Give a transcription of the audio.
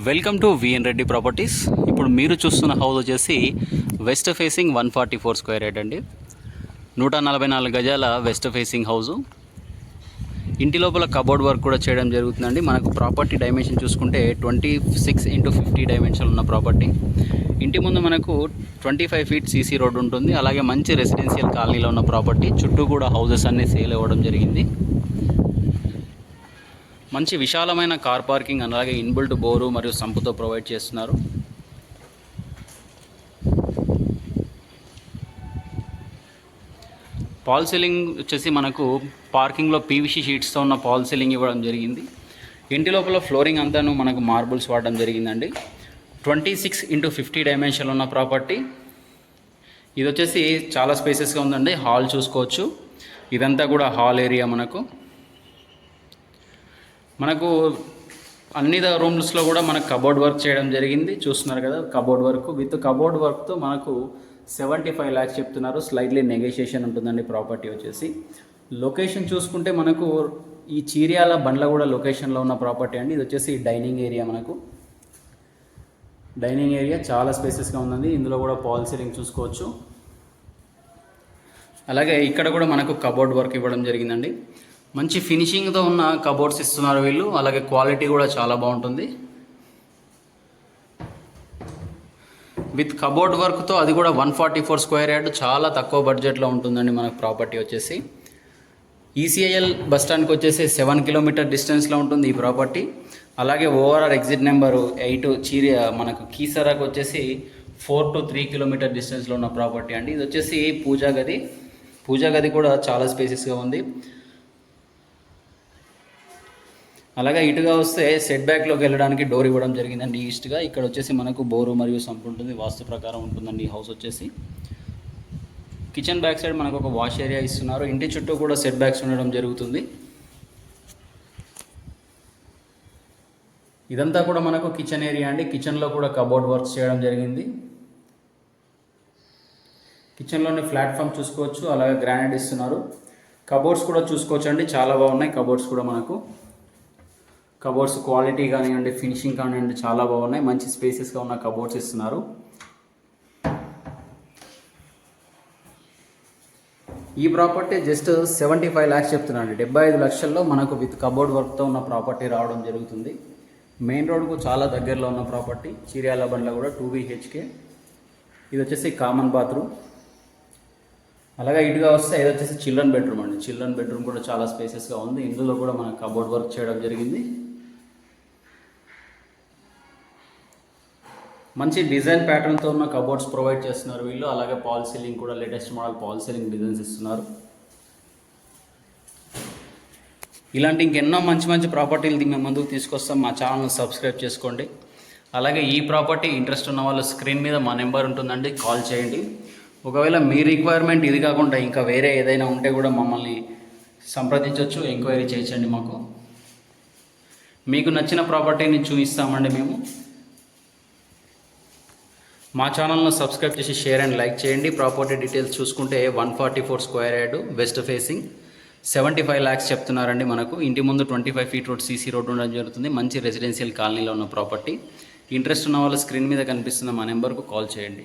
Welcome to VN Reddy properties ఇప్పుడు మీరు చూస్తున్న హౌస్ వచ్చేసి west facing one forty four square yard అండి. నూట నలభై నాలుగు గజాల వెస్ట్ ఫేసింగ్ హౌజు ఇంటి లోపల కబోర్డ్ వర్క్ కూడా చేయడం జరుగుతుందండి. మనకు ప్రాపర్టీ డైమెన్షన్ చూసుకుంటే twenty six into fifty dimension ఉన్న ప్రాపర్టీ. ఇంటి ముందు మనకు twenty five feet CC road ఉంటుంది. అలాగే మంచి రెసిడెన్షియల్ కాలనీలో ఉన్న ప్రాపర్టీ. చుట్టూ కూడా హౌజెస్ అన్నీ సేల్ అవ్వడం జరిగింది. మంచి విశాలమైన కార్ పార్కింగ్ అలాగే ఇన్బుల్ట్ బోరు మరియు సంపుతో ప్రొవైడ్ చేస్తున్నారు. పాల్ సీలింగ్ వచ్చేసి మనకు పార్కింగ్లో పీవీసీ షీట్స్తో ఉన్న పాల్ సీలింగ్ ఇవ్వడం జరిగింది. ఇంటి లోపల ఫ్లోరింగ్ అంతాను మనకు మార్బుల్స్ వాడడం జరిగిందండి. Twenty six into fifty dimension ఉన్న ప్రాపర్టీ. ఇది వచ్చేసి చాలా స్పేసెస్గా ఉందండి. హాల్ చూసుకోవచ్చు. ఇదంతా కూడా హాల్ ఏరియా మనకు. మనకు అన్ని రూమ్స్లో కూడా మనకు కబోర్డ్ వర్క్ చేయడం జరిగింది. చూస్తున్నారు కదా కబోర్డ్ వర్క్. విత్ కబోర్డ్ వర్క్తో మనకు సెవెంటీ ఫైవ్ ల్యాక్స్ చెప్తున్నారు. స్లైట్లీ నెగోషియేషన్ ఉంటుందండి ప్రాపర్టీ వచ్చేసి. లొకేషన్ చూసుకుంటే మనకు ఈ చీర్యాల బండ్లగూడ లొకేషన్లో ఉన్న ప్రాపర్టీ అండి. ఇది వచ్చేసి డైనింగ్ ఏరియా మనకు. డైనింగ్ ఏరియా చాలా స్పేసెస్గా ఉందండి. ఇందులో కూడా పాల్ సీలింగ్ చూసుకోవచ్చు. అలాగే ఇక్కడ కూడా మనకు కబోర్డ్ వర్క్ ఇవ్వడం జరిగిందండి. మంచి ఫినిషింగ్తో ఉన్న కబోర్డ్స్ ఇస్తున్నారు వీళ్ళు. అలాగే క్వాలిటీ కూడా చాలా బాగుంటుంది. విత్ కబోర్డ్ వర్క్తో అది కూడా one forty four square yard చాలా తక్కువ బడ్జెట్లో ఉంటుందండి మనకు ప్రాపర్టీ వచ్చేసి. ఈసీఐఎల్ బస్ స్టాండ్కి వచ్చేసి సెవెన్ కిలోమీటర్ డిస్టెన్స్లో ఉంటుంది ఈ ప్రాపర్టీ అలాగే ఓవరాల్ ఎగ్జిట్ నెంబరు ఎయిట్ చీరి మనకు కీసరాకు వచ్చేసి ఫోర్ టు త్రీ కిలోమీటర్ డిస్టెన్స్లో ఉన్న ప్రాపర్టీ అండి. ఇది వచ్చేసి పూజా గది. పూజా గది కూడా చాలా స్పేసెస్గా ఉంది. అలాగే ఇటుగా వస్తే సెట్ బ్యాక్లోకి వెళ్ళడానికి డోర్ ఇవ్వడం జరిగిందండి. ఈస్ట్గా ఇక్కడ వచ్చేసి మనకు బోరు మరియు సంపు ఉంటుంది. వాస్తు ప్రకారం ఉంటుందండి ఈ హౌస్ వచ్చేసి. కిచెన్ బ్యాక్ సైడ్ మనకు ఒక వాష్ ఏరియా ఇస్తున్నారు. ఇంటి చుట్టూ కూడా సెట్ బ్యాక్స్ ఉండడం జరుగుతుంది. ఇదంతా కూడా మనకు కిచెన్ ఏరియా అండి. కిచెన్లో కూడా కబోర్డ్ వర్క్స్ చేయడం జరిగింది. కిచెన్లోని ప్లాట్ఫామ్ చూసుకోవచ్చు. అలాగే గ్రానైట్ ఇస్తున్నారు. కబోర్డ్స్ కూడా చూసుకోవచ్చు అండి చాలా బాగున్నాయి. కబోర్డ్స్ కూడా మనకు. కబోర్డ్స్ క్వాలిటీ కానివ్వండి ఫినిషింగ్ కానివ్వండి చాలా బాగున్నాయి. మంచి స్పేసెస్గా ఉన్న కబోర్డ్స్ ఇస్తున్నారు. ఈ property just seventy five lakhs చెప్తున్నాను డెబ్బై ఐదు లక్షల్లో మనకు విత్ కబోర్డ్ వర్క్తో ఉన్న ప్రాపర్టీ రావడం జరుగుతుంది. మెయిన్ రోడ్కు చాలా దగ్గరలో ఉన్న ప్రాపర్టీ చీర్యాల బండ్లో కూడా టూ బీహెచ్కే ఇది వచ్చేసి కామన్ బాత్రూమ్ అలాగే ఇటుగా వస్తే ఇది వచ్చేసి చిల్డ్రన్ బెడ్రూమ్ అండి. చిల్డ్రన్ బెడ్రూమ్ కూడా చాలా స్పేసెస్గా ఉంది. ఇందులో కూడా మనకు కబోర్డ్ వర్క్ చేయడం జరిగింది. మంచి డిజైన్ ప్యాటర్న్తో ఉన్న కబోర్డ్స్ ప్రొవైడ్ చేస్తున్నారు వీళ్ళు. అలాగే పాల్ సీలింగ్ కూడా latest model false ceiling designs ఇస్తున్నారు. ఇలాంటి ఇంకెన్నో మంచి మంచి ప్రాపర్టీలు మేము ముందుకు తీసుకొస్తాం. మా ఛానల్ని సబ్స్క్రైబ్ చేసుకోండి. అలాగే ఈ ప్రాపర్టీ ఇంట్రెస్ట్ ఉన్న వాళ్ళు స్క్రీన్ మీద మా నెంబర్ ఉంటుందండి. కాల్ చేయండి. ఒకవేళ మీ రిక్వైర్మెంట్ ఇది కాకుండా ఇంకా వేరే ఏదైనా ఉంటే కూడా మమ్మల్ని సంప్రదించవచ్చు ఎంక్వైరీ చేయించండి మాకు. మీకు నచ్చిన ప్రాపర్టీని చూపిస్తామండి మేము. మా ఛానల్ను సబ్స్క్రైబ్ చేసి షేర్ అండ్ లైక్ చేయండి. ప్రాపర్టీ డీటెయిల్స్ చూసుకుంటే one forty four square yard west facing seventy five lakhs చెప్తున్నారండి మనకు. ఇంటి ముందు twenty five feet road CC road ఉండడం జరుగుతుంది. మంచి రెసిడెన్షియల్ కాలనీలో ఉన్న ప్రాపర్టీ ఇంట్రెస్ట్ ఉన్న వాళ్ళు స్క్రీన్ మీద కనిపిస్తున్న మా నెంబర్కు కాల్ చేయండి.